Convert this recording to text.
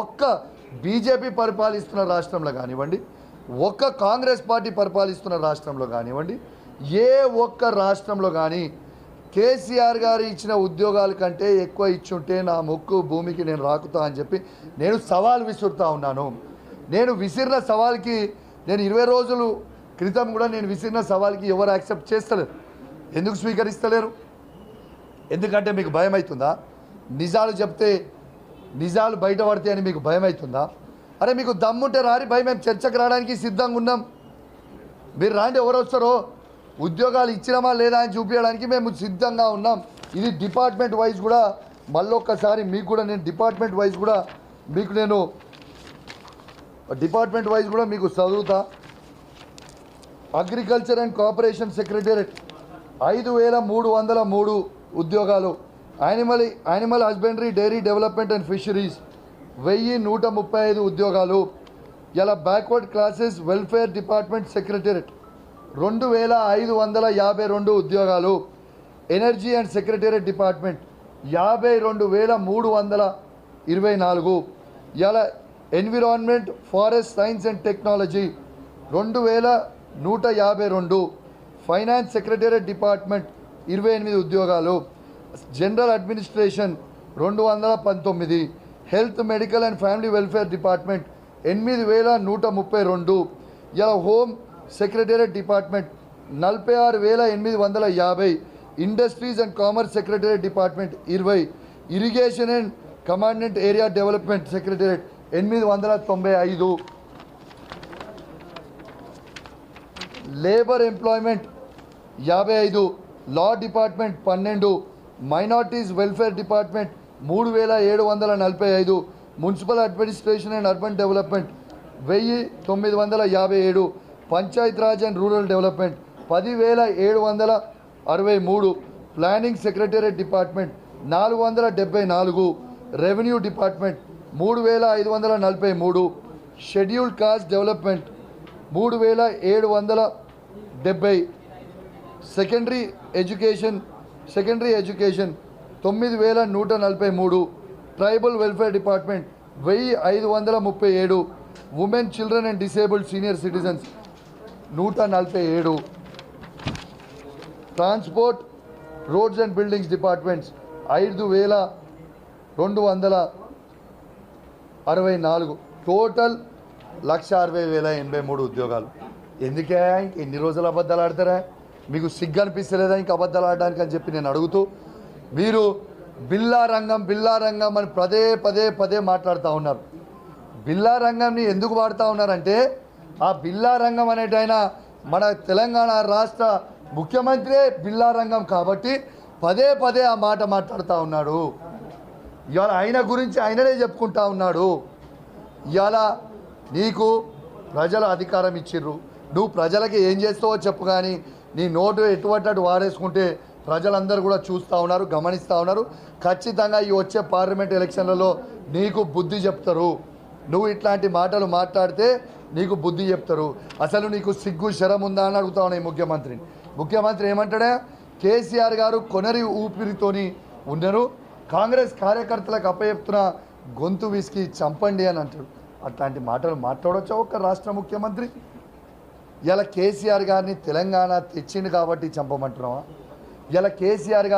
ఒక్క బీజేపీ పరిపాలిస్తున్న రాష్ట్రంలో కానివ్వండి ఒక్క కాంగ్రెస్ పార్టీ పరిపాలిస్తున్న రాష్ట్రంలో కానివ్వండి ఏ ఒక్క రాష్ట్రంలో కానీ కేసీఆర్ గారు ఇచ్చిన ఉద్యోగాల కంటే ఎక్కువ ఇచ్చుంటే నా మొక్కు భూమికి నేను రాకుతా అని చెప్పి నేను సవాల్ విసురుతా ఉన్నాను. నేను విసిరిన సవాల్కి నేను ఇరవై రోజులు క్రితం కూడా నేను విసిరిన సవాల్కి ఎవరు యాక్సెప్ట్ చేస్తలేరు. ఎందుకు స్వీకరిస్తలేరు? ఎందుకంటే మీకు భయం అవుతుందా నిజాలు చెప్తే నిజాలు బయటపడతాయని అని మీకు భయం అవుతుందా అరే మీకు దమ్ముంటే రారి భయం మేము చర్చకు రావడానికి సిద్ధంగా ఉన్నాం. మీరు రాండి ఎవరు వస్తారో? ఉద్యోగాలు ఇచ్చినామా లేదా అని చూపించడానికి మేము సిద్ధంగా ఉన్నాం. ఇది డిపార్ట్మెంట్ వైజ్ కూడా మళ్ళొక్కసారి మీకు కూడా నేను డిపార్ట్మెంట్ వైజ్ కూడా మీకు నేను డిపార్ట్మెంట్ వైజ్ కూడా మీకు చదువుతా. అగ్రికల్చర్ అండ్ కోఆపరేషన్ సెక్రటేరియట్ ఐదు వేల మూడు వందల మూడు ఉద్యోగాలు. Animal animal husbandry dairy development and fisheries వెయ్యి నూట ముప్పై ఐదు ఉద్యోగాలు. ఇలా backward classes welfare department secretariat రెండు వేల ఐదు వందల యాభై రెండు ఉద్యోగాలు. ఎనర్జీ అండ్ సెక్రటేరియట్ డిపార్ట్మెంట్ యాభై రెండు వేల మూడు వందల ఇరవై నాలుగు. ఇలా environment forest science and technology రెండు వేల నూట యాభై రెండు. ఫైనాన్స్ సెక్రటేరియట్ డిపార్ట్మెంట్ ఇరవై ఎనిమిది ఉద్యోగాలు. జనరల్ అడ్మినిస్ట్రేషన్ రెండు వందల పంతొమ్మిది health medical and family welfare department ఎనిమిది వేల నూట ముప్పై రెండు ఇలా హోమ్ సెక్రటేరియట్ డిపార్ట్మెంట్ నలభై ఆరు వేల ఎనిమిది వందల యాభై industries and commerce secretariat department ఇరవై irrigation and commandant area development secretariat ఎనిమిది వందల తొంభై ఐదు. లేబర్ ఎంప్లాయ్మెంట్ యాభై ఐదు లా డిపార్ట్మెంట్ పన్నెండు మైనార్టీస్ వెల్ఫేర్ డిపార్ట్మెంట్ మూడు వేల ఏడు వందల నలభై ఐదు municipal administration and urban development వెయ్యి తొమ్మిది వందల యాభై ఏడు panchayat raj and rural development పదివేల ఏడు వందల అరవై మూడు ప్లానింగ్ సెక్రటేరియట్ డిపార్ట్మెంట్ నాలుగు వందల డెబ్బై నాలుగు రెవెన్యూ డిపార్ట్మెంట్ మూడు వేల ఐదు వందల నలభై మూడు షెడ్యూల్డ్ కాస్ట్ డెవలప్మెంట్ మూడు వేల ఏడు వందల డెబ్బై సెకండరీ ఎడ్యుకేషన్ సెకండరీ ఎడ్యుకేషన్ తొమ్మిది వేల నూట నలభై మూడు ట్రైబల్ వెల్ఫేర్ డిపార్ట్మెంట్ వెయ్యి ఐదు వందల ముప్పై ఏడు women children and disabled senior citizens నూట నలభై ఏడు. Transport roads and buildings departments ఐదు వేల రెండు వందల అరవై నాలుగు. టోటల్ లక్ష అరవై వేల ఎనభై మూడు ఉద్యోగాలు. ఎందుకే ఇంక ఎన్ని రోజుల అబద్ధాలు ఆడతారా? మీకు సిగ్గు అనిపిస్తలేదా ఇంకా అబద్ధాలు ఆడడానికి అని చెప్పి నేను అడుగుతూ మీరు బిల్లా రంగం బిల్లా రంగం అని పదే పదే పదే మాట్లాడుతూ ఉన్నారు. బిల్లా రంగంని ఎందుకు వాడుతూ ఉన్నారంటే ఆ బిల్లా రంగం అనేటైన మన తెలంగాణ రాష్ట్ర ముఖ్యమంత్రే బిల్లా రంగం కాబట్టి పదే పదే ఆ మాట మాట్లాడుతూ ఉన్నాడు. ఇవాళ ఆయన గురించి ఆయననే చెప్పుకుంటా ఉన్నాడు. ఇవాళ నీకు ప్రజల అధికారం ఇచ్చిర్రు. నువ్వు ప్రజలకి ఏం చేస్తావో చెప్పు కానీ నీ నోటు ఎటువంటి అటు వాడేసుకుంటే ప్రజలందరూ కూడా చూస్తూ ఉన్నారు గమనిస్తూ ఉన్నారు. ఖచ్చితంగా ఈ వచ్చే పార్లమెంట్ ఎలక్షన్లలో నీకు బుద్ధి చెప్తారు. నువ్వు ఇట్లాంటి మాటలు మాట్లాడితే నీకు బుద్ధి చెప్తారు. అసలు నీకు సిగ్గు శరం ఉందా అని అడుగుతా ఉన్నాయి ముఖ్యమంత్రిని ముఖ్యమంత్రి ఏమంటాడే? కేసీఆర్ గారు కొనరి ఊపిరితోని ఉండరు. కాంగ్రెస్ కార్యకర్తలకు అప్పచెప్తున్న గొంతు విసికి చంపండి అని అంటాడు. అట్లాంటి మాటలు మాట్లాడవచ్చా ఒక్క రాష్ట్ర ముఖ్యమంత్రి? ఇలా కేసీఆర్ గారిని తెలంగాణ తెచ్చిండు కాబట్టి చంపమంటున్నావా? ఇలా కేసీఆర్ గారు